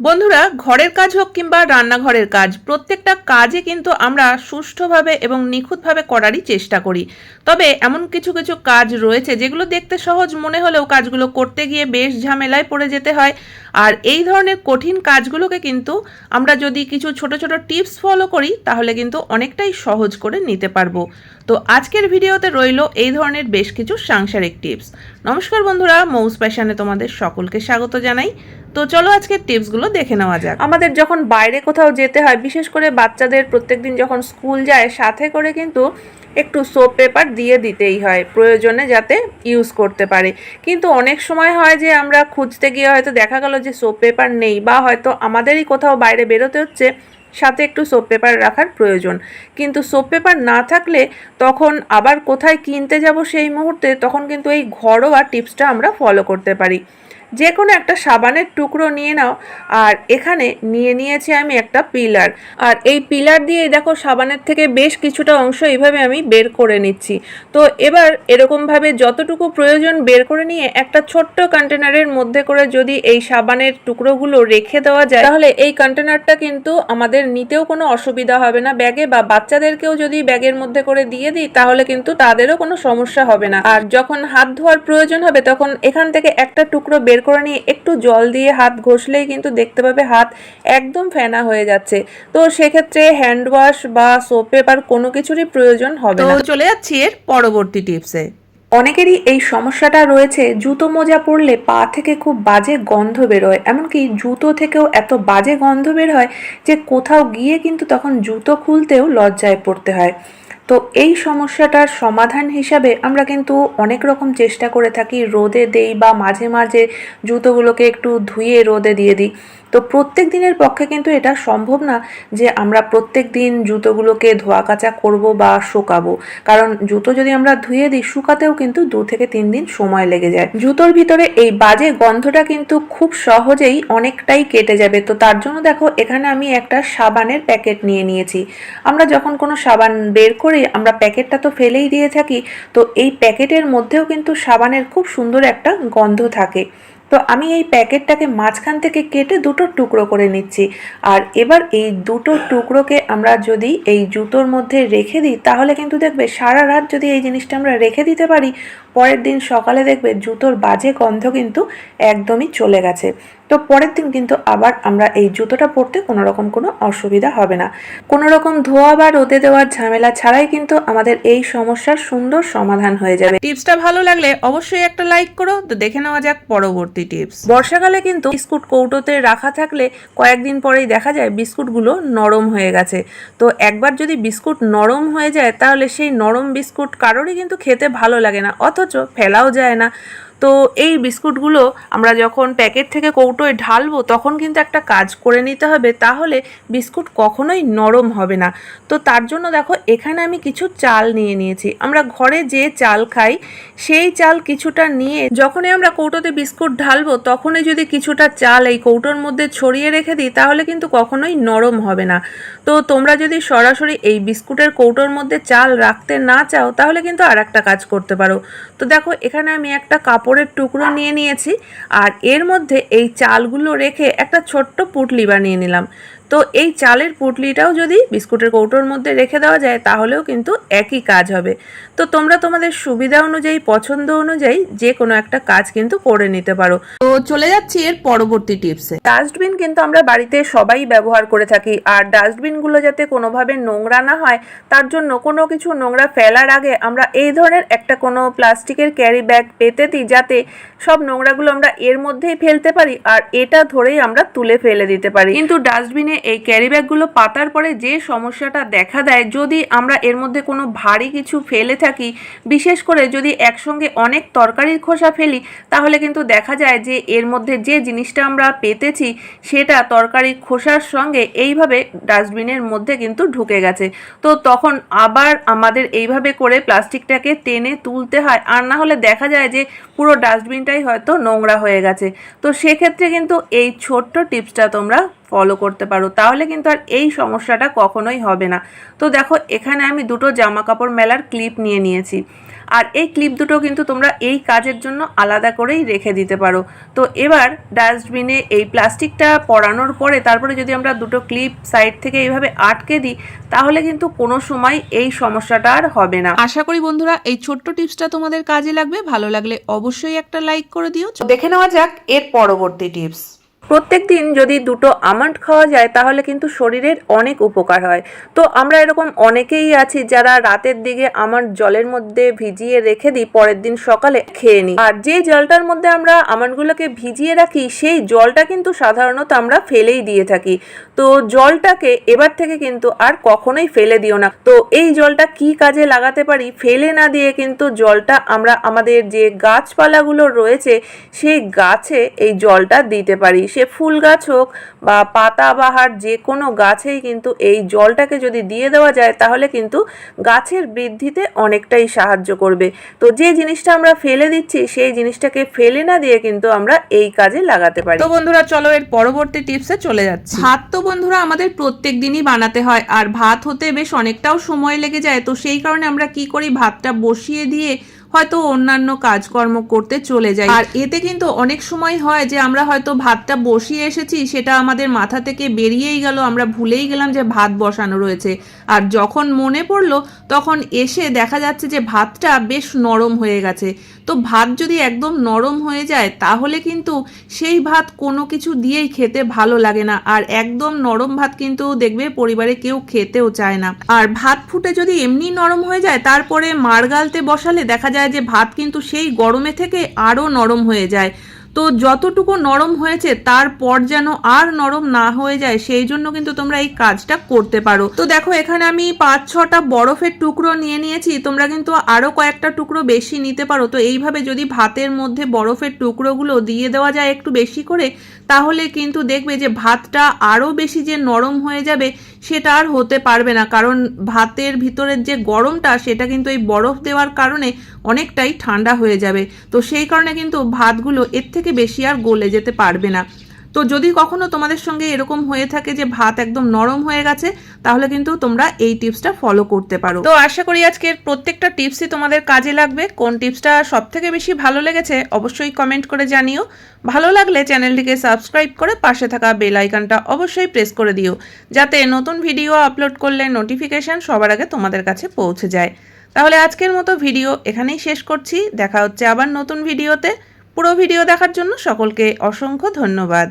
বন্ধুরা, ঘরের কাজ হোক কিংবা রান্নাঘরের কাজ, প্রত্যেকটা কাজে কিন্তু আমরা সুষ্ঠুভাবে এবং নিখুঁতভাবে করারই চেষ্টা করি। তবে এমন কিছু কিছু কাজ রয়েছে যেগুলো দেখতে সহজ মনে হলেও কাজগুলো করতে গিয়ে বেশ ঝামেলায় পড়ে যেতে হয়। আর এই ধরনের কঠিন কাজগুলোকে কিন্তু আমরা যদি কিছু ছোট ছোট টিপস ফলো করি, তাহলে কিন্তু অনেকটাই সহজ করে নিতে পারব। তো আজকের ভিডিওতে রইল এই ধরনের বেশ কিছু সাংসারিক টিপস। নমস্কার বন্ধুরা, মৌস প্যাশনে তোমাদের সকলকে স্বাগত জানাই। তো চলো আজকের টিপসগুলো দেখে নেওয়া যাক। আমাদের যখন বাইরে কোথাও যেতে হয়, বিশেষ করে বাচ্চাদের প্রত্যেকদিন যখন স্কুল যায়, সাথে করে কিন্তু একটু সোপ পেপার দিয়ে দিতেই হয়, প্রয়োজনে যাতে ইউজ করতে পারে। কিন্তু অনেক সময় হয় যে আমরা খুঁজতে গিয়ে হয়তো দেখা গেল যে সোপ পেপার নেই বা হয়তো আমাদেরই কোথাও বাইরে বেরোতে হচ্ছে, সাথে একটু সোপ পেপার রাখার প্রয়োজন। কিন্তু সোপ পেপার না থাকলে তখন আবার কোথায় কিনতে যাব সেই মুহূর্তে তখন কিন্তু এই ঘরোয়া টিপসটা আমরা ফলো করতে পারি। যে কোনো একটা সাবানের টুকরো নিয়ে নাও, আর এখানে নিয়ে নিয়েছি আমি একটা পিলার। আর এই পিলার দিয়ে দেখো সাবানের থেকে বেশ কিছুটা অংশ এইভাবে আমি বের করে নিচ্ছি। তো এবার এরকমভাবে যতটুকু প্রয়োজন বের করে নিয়ে একটা ছোট্ট কন্টেনারের মধ্যে করে যদি এই সাবানের টুকরোগুলো রেখে দেওয়া যায়, তাহলে এই কন্টেনারটা কিন্তু আমাদের নিতেও কোনো অসুবিধা হবে না। ব্যাগে বা বাচ্চাদেরকেও যদি ব্যাগের মধ্যে করে দিয়ে দিই, তাহলে কিন্তু তাদেরও কোনো সমস্যা হবে না। আর যখন হাত ধোয়ার প্রয়োজন হবে, তখন এখান থেকে একটা টুকরো বের করে নিয়ে একটু জল দিয়ে হাত ঘষলেই কিন্তু দেখতে পাবে হাত একদম ফেনা হয়ে যাচ্ছে। তো সেক্ষেত্রে হ্যান্ড ওয়াশ বা সোপ পেপার কোনো কিছুরই প্রয়োজন হবে না। চলে যাচ্ছি এর পরবর্তী টিপসে অনেকেরই এই সমস্যাটা রয়েছে জুতো মোজা পরলে পা থেকে খুব বাজে গন্ধ বেরোয়। এমনকি জুতো থেকেও এত বাজে গন্ধ বের হয় যে কোথাও গিয়ে কিন্তু তখন জুতো খুলতেও লজ্জায় পড়তে হয়। তো এই সমস্যাটার সমাধান হিসাবে আমরা কিন্তু অনেক রকম চেষ্টা করে থাকি রোদে দেই বা মাঝে মাঝে জুতোগুলোকে একটু ধুয়ে রোদে দিয়ে দিই। তো প্রত্যেক দিনের পক্ষে কিন্তু এটা সম্ভব না যে আমরা প্রত্যেক দিন জুতোগুলোকে ধোয়া কাচা করব বা শুকাবো। কারণ জুতো যদি আমরা ধুয়ে দিই, শুকাতেও কিন্তু দু থেকে তিন দিন সময় লেগে যায়। জুতোর ভিতরে এই বাজে গন্ধটা কিন্তু খুব সহজেই অনেকটাই কেটে যাবে। তো তার জন্য দেখো, এখানে আমি একটা সাবানের প্যাকেট নিয়ে নিয়েছি। আমরা যখন কোনো সাবান বের করি আমরা প্যাকেটটা তো ফেলেই দিয়ে থাকি, তো এই প্যাকেটের মধ্যেও কিন্তু সাবানের খুব সুন্দর একটা গন্ধ থাকে। তো আমি এই প্যাকেটটাকে মাঝখান থেকে কেটে দুটো টুকরো করে নিচ্ছি। আর এবার এই দুটো টুকরোকে আমরা যদি এই জুতোর মধ্যে রেখে দিই, তাহলে কিন্তু দেখবে সারা রাত যদি এই জিনিসটা আমরা রেখে দিতে পারি পরের দিন সকালে দেখবে জুতোর বাজে গন্ধ কিন্তু একদমই চলে গেছে। তো পরের দিন কিন্তু আবার আমরা এই জুতোটা পরতে কোনো রকম কোনো অসুবিধা হবে না। কোনো রকম ধোয়া বা রোদে দেওয়ার ঝামেলা ছাড়াই কিন্তু আমাদের এই সমস্যার সুন্দর সমাধান হয়ে যাবে। টিপসটা ভালো লাগলে অবশ্যই একটা লাইক করো। তো দেখে নেওয়া যাক পরবর্তী টিপস। বর্ষাকালে কিন্তু বিস্কুট কৌটোতে রাখা থাকলে কয়েকদিন পরেই দেখা যায় বিস্কুটগুলো নরম হয়ে গেছে। তো একবার যদি বিস্কুট নরম হয়ে যায় তাহলে সেই নরম বিস্কুট কারোরই কিন্তু খেতে ভালো লাগে না। অথচ ফেলাও যায় না। তো এই বিস্কুটগুলো আমরা যখন প্যাকেট থেকে কৌটোয় ঢালবো, তখন কিন্তু একটা কাজ করে নিতে হবে। তাহলে বিস্কুট কখনোই নরম হবে না। তো তার জন্য দেখো, এখানে আমি কিছু চাল নিয়ে নিয়েছি। আমরা ঘরে যে চাল খাই, সেই চাল কিছুটা নিয়ে যখনই আমরা কৌটোতে বিস্কুট ঢালবো, তখনই যদি কিছুটা চাল এই কৌটোর মধ্যে ছড়িয়ে রেখে দিই, তাহলে কিন্তু কখনোই নরম হবে না। তো তোমরা যদি সরাসরি এই বিস্কুটের কৌটোর মধ্যে চাল রাখতে না চাও, তাহলে কিন্তু আর একটা কাজ করতে পারো। তো দেখো, এখানে আমি একটা কাপড়ের টুকরো নিয়ে নিয়েছি আর এর মধ্যে এই চালগুলো রেখে একটা ছোট্ট পুটলি বানিয়ে নিলাম। তো এই চালের পুটলিটাও যদি বিস্কুটের কৌটোর মধ্যে রেখে দেওয়া যায় তাহলেও কিন্তু একই কাজ হবে। তো তোমরা তোমাদের সুবিধা অনুযায়ী পছন্দ অনুযায়ী যে কোনো একটা কাজ কিন্তু করে নিতে পারো। তো চলে যাচ্ছি এর পরবর্তী টিপসে ডাস্টবিন কিন্তু আমরা বাড়িতে সবাই ব্যবহার করে থাকি। আর ডাস্টবিনগুলো যাতে কোনোভাবে নোংরা না হয় তার জন্য কোনো কিছু নোংরা ফেলার আগে আমরা এই ধরনের একটা কোনো প্লাস্টিকের ক্যারি ব্যাগ পেতে দিই যাতে সব নোংরাগুলো আমরা এর মধ্যেই ফেলতে পারি আর এটা ধরেই আমরা তুলে ফেলে দিতে পারি। কিন্তু ডাস্টবিনে এই ক্যারি ব্যাগগুলো পাতার পরে যে সমস্যাটা দেখা দেয়, যদি আমরা এর মধ্যে কোনো ভারী কিছু ফেলে থাকি, বিশেষ করে যদি একসঙ্গে অনেক তরকারির খোসা ফেলি, তাহলে কিন্তু দেখা যায় যে এর মধ্যে যে জিনিসটা আমরা পেতেছি, সেটা তরকারি খোসার সঙ্গে এইভাবে ডাস্টবিনের মধ্যে কিন্তু ঢুকে গেছে। তো তখন আবার আমাদের এইভাবে করে প্লাস্টিকটাকে টেনে তুলতে হয়, আর না হলে দেখা যায় যে পুরো ডাস্টবিনটাই হয়তো নোংরা হয়ে গেছে। তো সেক্ষেত্রে কিন্তু এই ছোট্ট টিপসটা তোমরা ফলো করতে পারো তাহলে কিন্তু আর এই সমস্যাটা কখনোই হবে না। তো দেখো এখানে আমি দুটো জামা কাপড় মেলার ক্লিপ নিয়ে নিয়েছি। আর এই ক্লিপ দুটো কিন্তু তোমরা এই কাজের জন্য আলাদা করেই রেখে দিতে পারো। তো এবার ডাস্টবিনে এই প্লাস্টিকটা পরানোর পরে তারপরে যদি আমরা দুটো ক্লিপ সাইড থেকে এইভাবে আটকে দিই তাহলে কিন্তু কোনো সময় এই সমস্যাটা আর হবে না। আশা করি বন্ধুরা এই ছোট্ট টিপসটা তোমাদের কাজে লাগবে। ভালো লাগলে অবশ্যই একটা লাইক করে দিও। দেখে নেওয়া যাক এর পরবর্তী টিপস প্রত্যেক দিন যদি দুটো আমন্ড খাওয়া যায়, তাহলে কিন্তু শরীরের অনেক উপকার হয়। তো আমরা এরকম অনেকেই আছি যারা রাতের দিকে আমন্ড জলের মধ্যে ভিজিয়ে রেখে দিই, পরের দিন সকালে খেয়ে নিই। আর যে জলটার মধ্যে আমরা আমন্ডগুলোকে ভিজিয়ে রাখি, সেই জলটা কিন্তু সাধারণত আমরা ফেলেই দিয়ে থাকি। তো জলটাকে এবার থেকে কিন্তু আর কখনোই ফেলে দিও না। তো এই জলটা কি কাজে লাগাতে পারি, ফেলে না দিয়ে কিন্তু জলটা আমরা আমাদের যে গাছপালাগুলো রয়েছে, সেই গাছে এই জলটা দিতে পারি। সে ফুল গাছ হোক বা পাতাবাহার যে কোনো গাছেই কিন্তু এই জলটাকে যদি দিয়ে দেওয়া যায় তাহলে কিন্তু গাছের বৃদ্ধিতে অনেকটাই সাহায্য করবে। তো যে জিনিসটা আমরা ফেলে দিচ্ছি সেই জিনিসটাকে ফেলে না দিয়ে কিন্তু আমরা এই কাজে লাগাতে পারি। তো বন্ধুরা চলো এর পরবর্তী টিপসে চলে যাচ্ছি। ভাত তো বন্ধুরা আমাদের প্রত্যেক দিনই বানাতে হয় আর ভাত হতে বেশ অনেকটাও সময় লেগে যায়। তো সেই কারণে আমরা কি করি ভাতটা বসিয়ে দিয়ে হয়তো অন্যান্য কাজকর্ম করতে চলে যাই আর এতে কিন্তু অনেক সময় হয় যে আমরা হয়তো ভাতটা বসিয়ে এসেছি, সেটা আমাদের মাথা থেকে বেরিয়েই গেল, আমরা ভুলেই গেলাম যে ভাত বসানো রয়েছে। আর যখন মনে পড়ল, তখন এসে দেখা যাচ্ছে যে ভাতটা বেশ নরম হয়ে গেছে। তো ভাত যদি একদম নরম হয়ে যায়, তাহলে কিন্তু সেই ভাত কোনো কিছু দিয়েই খেতে ভালো লাগে না। আর একদম নরম ভাত কিন্তু দেখবে পরিবারে কেউ খেতেও চায় না। আর ভাত ফুটে যদি এমনি নরম হয়ে যায়, তারপরে মারগালতে বসালে দেখা যায় যে ভাত কিন্তু সেই গরমে থেকে আরও নরম হয়ে যায়। তো যতটুকু নরম হয়েছে, তারপর যেন আর নরম না হয়ে যায়, সেই জন্য কিন্তু তোমরা এই কাজটা করতে পারো। তো দেখো, এখানে আমি পাঁচ, ছটা বরফের টুকরো নিয়ে নিয়েছি। তোমরা কিন্তু আরও কয়েকটা টুকরো বেশি নিতে পারো। তো এইভাবে যদি ভাতের মধ্যে বরফের টুকরোগুলো দিয়ে দেওয়া যায় একটু বেশি করে, তাহলে কিন্তু দেখবে যে ভাতটা আরও বেশি যে নরম হয়ে যাবে সেটা আর হতে পারবে না। কারণ ভাতের ভিতরের যে গরমটা, সেটা কিন্তু এই বরফ দেওয়ার কারণে অনেকটাই ঠান্ডা হয়ে যাবে। তো সেই কারণে কিন্তু ভাতগুলো এর থেকে বেশি আর গলে যেতে পারবে না। তো যদি কখনো তোমাদের সঙ্গে এরকম হয়ে থাকে যে ভাত একদম নরম হয়ে গেছে, তাহলে কিন্তু তোমরা এই টিপসটা ফলো করতে পারো। তো আশা করি আজকের প্রত্যেকটা টিপসই তোমাদের কাজে লাগবে। কোন টিপসটা সব থেকে বেশি ভালো লেগেছে অবশ্যই কমেন্ট করে জানিও। ভালো লাগলে চ্যানেলটিকে সাবস্ক্রাইব করে পাশে থাকা বেল আইকনটা অবশ্যই প্রেস করে দিও, যাতে নতুন ভিডিও আপলোড করলে নোটিফিকেশন সবার আগে তোমাদের কাছে পৌঁছে যায়। তাহলে আজকের মতো ভিডিও এখানেই শেষ করছি। দেখা হচ্ছে আবার নতুন ভিডিওতে পুরো ভিডিও দেখার জন্য সকলকে অসংখ্য ধন্যবাদ।